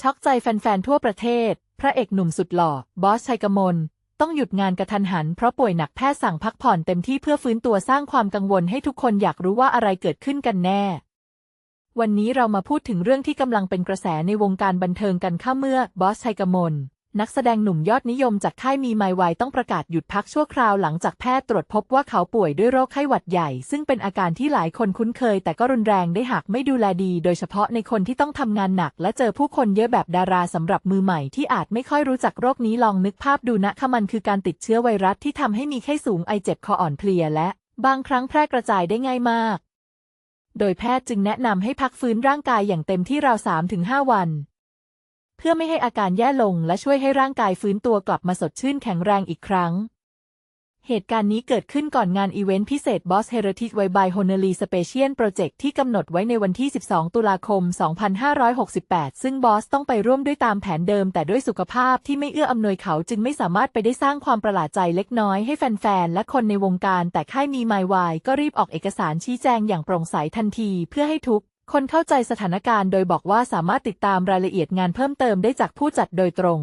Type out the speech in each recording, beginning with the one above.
ช็อกใจแฟนๆ ทั่วประเทศ พระเอกหนุ่มสุดหล่อ บอสชัยกมล ต้องหยุดงานกระทันหัน เพราะป่วยหนักแพทย์สั่งพักผ่อนเต็มที่เพื่อฟื้นตัวสร้างความกังวลให้ทุกคนอยากรู้ว่าอะไรเกิดขึ้นกันแน่ วันนี้เรามาพูดถึงเรื่องที่กำลังเป็นกระแสในวงการบันเทิงกันข้าเมื่อบอสชัยกมล นักแสดงหนุ่มยอดนิยมจากค่ายมีไมวายต้องประกาศหยุดพักชั่วคราวหลังจากแพทย์ตรวจพบว่าเขาป่วยด้วยโรคไข้หวัดใหญ่ ซึ่งเป็นอาการที่หลายคนคุ้นเคย แต่ก็รุนแรงได้หากไม่ดูแลดี โดยเฉพาะในคนที่ต้องทำงานหนัก และเจอผู้คนเยอะแบบดาราสำหรับมือใหม่ที่อาจไม่ค่อยรู้จักโรคนี้ลองนึกภาพดูนะคะมันคือการติดเชื้อไวรัสที่ทำให้มีไข้สูงไอเจ็บคออ่อนเพลียและ บางครั้งแพร่กระจายได้ง่ายมาก โดยแพทย์จึงแนะนำให้พักฟื้นร่างกายอย่างเต็มที่ราว3-5 วัน เพื่อไม่ให้อาการแย่ลงและช่วยให้ร่างกายฟื้นตัวกลับมาสดชื่นแข็งแรงอีกครั้ง เหตุการณ์นี้เกิดขึ้นก่อนงานอีเวนต์พิเศษ Boss Heritage w by Honolulu Special Project ที่กำหนดไว้ในวันที่ 12 ตุลาคม 2568 ซึ่งบอสต้องไปร่วมด้วยตามแผนเดิม แต่ด้วยสุขภาพที่ไม่เอื้ออำนวยเขาจึงไม่สามารถไปได้สร้างความประหลาดใจเล็กน้อยให้แฟนๆ และคนในวงการ แต่ค่ายมีไมวายก็รีบออกเอกสารชี้แจงอย่างโปร่งใสทันที เพื่อให้ทุก คนเข้าใจสถานการณ์โดยบอกว่าสามารถติดตามรายละเอียดงานเพิ่มเติมได้จากผู้จัดโดยตรง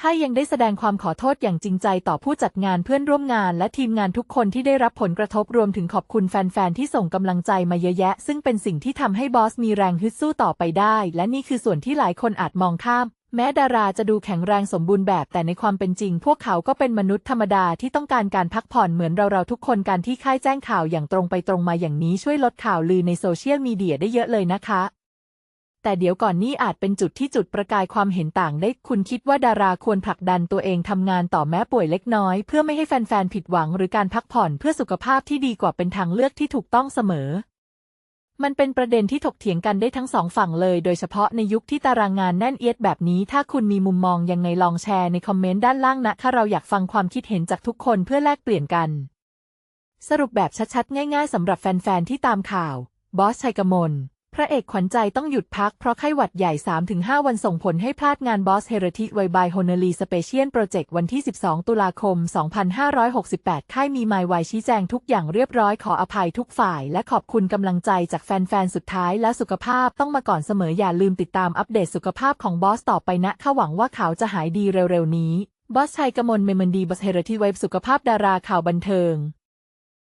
ค่ายยังได้แสดงความขอโทษอย่างจริงใจต่อผู้จัดงานเพื่อนร่วมงาน และทีมงานทุกคนที่ได้รับผลกระทบรวมถึงขอบคุณแฟน ๆ ที่ส่งกำลังใจมาเยอะแยะ ซึ่งเป็นสิ่งที่ทำให้บอสมีแรงฮึดสู้ต่อไปได้ และนี่คือส่วนที่หลายคนอาจมองข้าม แม้ดาราจะดูแข็งแรงสมบูรณ์แบบแต่ในความเป็นจริง พวกเขาก็เป็นมนุษย์ธรรมดาที่ต้องการการพักผ่อนเหมือนเราๆทุกคนการที่ค่ายแจ้งข่าวอย่างตรงไปตรงมาอย่างนี้ช่วยลดข่าวลือในโซเชียลมีเดียได้เยอะเลยนะคะ แต่เดี๋ยวก่อนนี่อาจเป็นจุดที่จุดประกายความเห็นต่างได้ คุณคิดว่าดาราควรผลักดันตัวเองทำงานต่อแม้ป่วยเล็กน้อย เพื่อไม่ให้แฟนๆผิดหวังหรือการพักผ่อนเพื่อสุขภาพที่ดีกว่าเป็นทางเลือกที่ถูกต้องเสมอ มันเป็นประเด็นที่ถกเถียงกันได้ทั้งสองฝั่งเลย โดยเฉพาะในยุคที่ตารางงานแน่นเอียดแบบนี้ ถ้าคุณมีมุมมองยังไงลองแชร์ในคอมเมนต์ด้านล่างนะ ถ้าเราอยากฟังความคิดเห็นจากทุกคนเพื่อแลกเปลี่ยนกัน สรุปแบบชัดๆ ง่ายๆสำหรับแฟนๆ ที่ตามข่าว บอสชัยกมล ระเอกขวัญใจต้องหยุดพักเพราะไข้หวัดใหญ่ 3-5 วันส่งผลให้พลาดงานบอสเฮ r ทิ g ไวบายโฮเนลีสเปเชียลโปรเจกต์วันที่ 12 ตุลาคม 2568 ค่ายมีไมวายชี้แจงทุกอย่างเรียบร้อยขออภัยทุกฝ่าย และขอบคุณกำลังใจจากแฟนๆ สุดท้ายและสุขภาพต้องมาก่อนเสมออย่าลืมติดตามอัปเดตสุขภาพของบอสต่อไปนะข้าหวังว่าเขาจะหายดีเร็วๆนี้บอสชัยกมลเมมนดีบอสเฮ r ทิ g ไวสุขภาพดาราข่าวบันเทิง